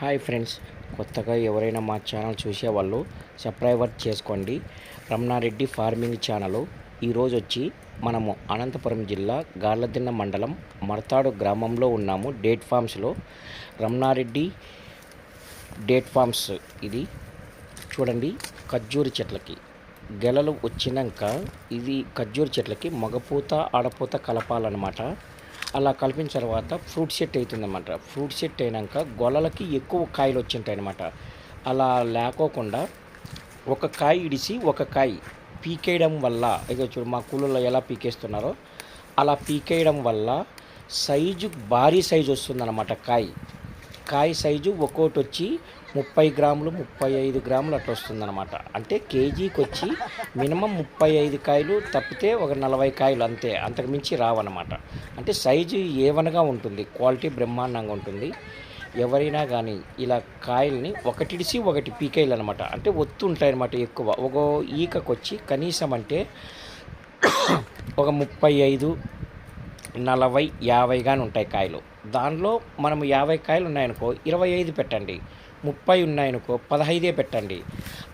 Hi friends కొత్తగా ఎవరైనా మా ఛానల్ చూసేవాళ్ళు సబ్స్క్రైబర్ చేసుకోండి. Ramana Reddy farming channel. ఈరోజు వచ్చి మనము అనంతపురం జిల్లా గార్లదిన్న మండలం మర్తాడు గ్రామంలో ఉన్నాము. డేట్ ఫామ్స్లో రమణారెడ్డి డేట్ ఫామ్స్ ఇది. చూడండి ఖర్జూరి చెట్లకి. గెలలు వచ్చినాక ఇది ఖర్జూరి చెట్లకి మగపూత ఆడపూత కలపాలన్నమాట. అలా కలిపిన తర్వాత ఫ్రూట్ సెట్ అవుతుందన్నమాట ఫ్రూట్ సెట్ అయినాక గొలలకి ఎక్కువ కాయలు వచ్చింటాయన్నమాట. అలా లేకోకుండా ఒక కాయ ఇడిసి ఒక కాయ పీకేయడం వల్ల ఇక చూడు మా కూలలో ఎలా పీకేస్తున్నారో అలా పీకేయడం వల్ల సైజు భారీ సైజు వస్తుందన్నమాట కాయ. కాయ సైజు ఒక్కోటి వచ్చి ముప్పై గ్రాములు ముప్పై ఐదు గ్రాములు అట్లా వస్తుందన్నమాట. అంటే కేజీకి వచ్చి మినిమం ముప్పై ఐదు కాయలు తప్పితే ఒక నలభై కాయలు అంతే అంతకుమించి రావన్నమాట. అంటే సైజు ఏవనగా ఉంటుంది క్వాలిటీ బ్రహ్మాండంగా ఉంటుంది. ఎవరైనా కానీ ఇలా కాయల్ని ఒకటిడిసి ఒకటి పీకేయాలి అనమాట అంటే ఒత్తు ఉంటాయన్నమాట ఎక్కువ. ఒక ఈకకొచ్చి కనీసం అంటే ఒక ముప్పై ఐదు నలభై యాభై కానీ ఉంటాయి కాయలు. దానిలో మనం యాభై కాయలు ఉన్నాయనుకో ఇరవై ఐదు పెట్టండి. ముప్పై ఉన్నాయనుకో పదహైదే పెట్టండి.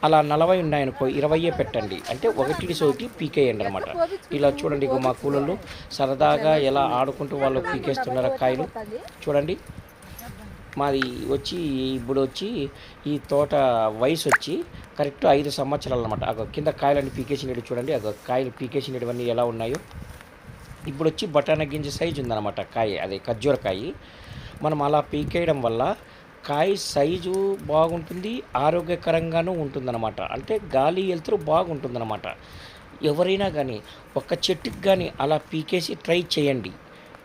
అలా నలభై ఉన్నాయనుకో ఇరవైయే పెట్టండి. అంటే ఒకటి సోటి పీకేయండి అనమాట ఇలా చూడండి ఇక మా కూలర్లు సరదాగా ఎలా ఆడుకుంటూ వాళ్ళు పీకేస్తున్నారు కాయలు. చూడండి. మాది వచ్చి ఇప్పుడు వచ్చి ఈ తోట వయసు వచ్చి కరెక్ట్ ఐదు సంవత్సరాలు అనమాట అగో కింద కాయలన్నీ పీకేసినట్టు చూడండి. అగో కాయలు పీకేసినవన్నీ ఎలా ఉన్నాయో. ఇప్పుడు వచ్చి బఠానా గింజ సైజు ఉందన్నమాట కాయ అదే ఖర్జూరకాయ మనం అలా పీకేయడం వల్ల కాయ సైజు బాగుంటుంది ఆరోగ్యకరంగానూ ఉంటుందన్నమాట. అంటే గాలి వెళ్తురు బాగుంటుందన్నమాట. ఎవరైనా కానీ ఒక చెట్టుకి కానీ అలా పీకేసి ట్రై చేయండి.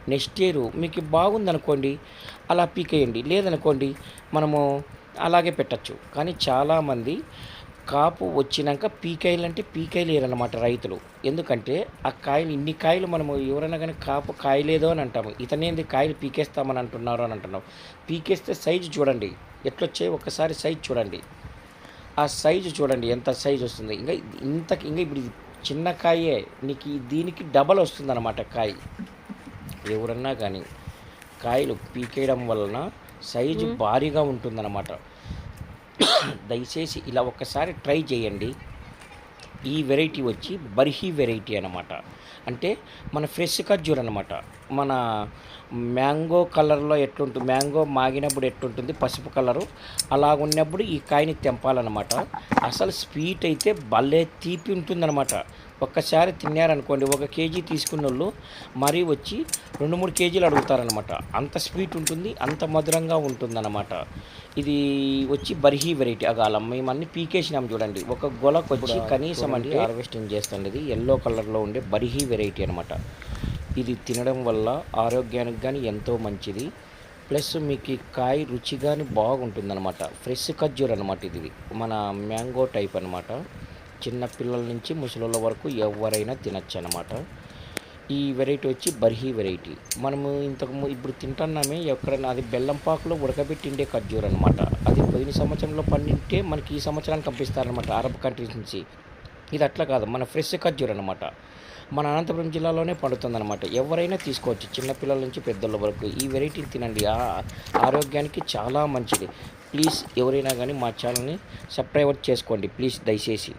నెక్స్ట్ ఇయర్ మీకు బాగుందనుకోండి అలా పీకేయండి. లేదనుకోండి మనము అలాగే పెట్టచ్చు. కానీ చాలామంది కాపు వచ్చినాక పీకాయలు అంటే పీకాయలేరన్నమాట రైతులు. ఎందుకంటే ఆ కాయలు ఇన్ని కాయలు మనము ఎవరైనా కానీ కాపు కాయలేదో అని అంటాము. ఇతనేంది కాయలు పీకేస్తామని అంటున్నారు అని అంటున్నాం. పీకేస్తే సైజు చూడండి. ఎట్లొచ్చాయి ఒక్కసారి సైజు చూడండి. ఆ సైజు చూడండి. ఎంత సైజు వస్తుంది? ఇంకా ఇంత ఇంకా ఇప్పుడు చిన్న కాయే. నీకు దీనికి డబల్ వస్తుంది అనమాట కాయ. ఎవరన్నా కానీ కాయలు పీకేయడం వలన సైజు భారీగా ఉంటుందన్నమాట. దయచేసి ఇలా ఒక్కసారి ట్రై చేయండి. ఈ వెరైటీ వచ్చి బర్హీ వెరైటీ అనమాట అంటే మన ఫ్రెష్ ఖర్జూర్ అనమాట మన మ్యాంగో కలర్లో ఎట్లుంటుంది మ్యాంగో మాగినప్పుడు ఎట్లుంటుంది పసుపు కలరు అలా ఉన్నప్పుడు ఈ కాయని తెంపాలన్నమాట. అసలు స్వీట్ అయితే భలే తీపి ఉంటుందన్నమాట. ఒక్కసారి తిన్నారనుకోండి ఒక కేజీ తీసుకున్న వాళ్ళు మరీ వచ్చి రెండు మూడు కేజీలు అడుగుతారనమాట అంత స్వీట్ ఉంటుంది అంత మధురంగా ఉంటుందన్నమాట. ఇది వచ్చి బర్హీ వెరైటీ. అగాల మేము అన్ని పీకేసినాం చూడండి. ఒక గొలకు వచ్చి కనీసం అంటే హార్వెస్టింగ్ చేస్తుంది ఇది ఎల్లో కలర్లో ఉండే బర్హీ వెరైటీ అనమాట ఇది తినడం వల్ల ఆరోగ్యానికి కానీ ఎంతో మంచిది. ప్లస్ మీకు ఈ కాయ రుచి కానీ బాగుంటుందన్నమాట. ఫ్రెష్ ఖర్జూర్ అనమాట ఇది మన మ్యాంగో టైప్ అనమాట చిన్న పిల్లల నుంచి ముసలోళ్ళ వరకు ఎవరైనా తినచ్చు అనమాట ఈ వెరైటీ వచ్చి బర్హీ వెరైటీ. మనము ఇంతకు ఇప్పుడు తింటున్నామే ఎక్కడైనా అది బెల్లం పాకులో ఉడకబెట్టిండే ఖర్జూర్ అనమాట అది పోయిన సంవత్సరంలో పండింటే మనకి ఈ సంవత్సరానికి పంపిస్తారనమాట అరబ్ కంట్రీస్ నుంచి. ఇది అట్లా కాదు మన ఫ్రెష్ ఖర్జూర్ అనమాట మన అనంతపురం జిల్లాలోనే పండుతుందన్నమాట. ఎవరైనా తీసుకోవచ్చు చిన్నపిల్లల నుంచి పెద్దల వరకు. ఈ వెరైటీని తినండి. ఆరోగ్యానికి చాలా మంచిది. ప్లీజ్ ఎవరైనా కానీ మా ఛానల్ని సబ్స్క్రైబ్ చేసుకోండి ప్లీజ్ దయచేసి.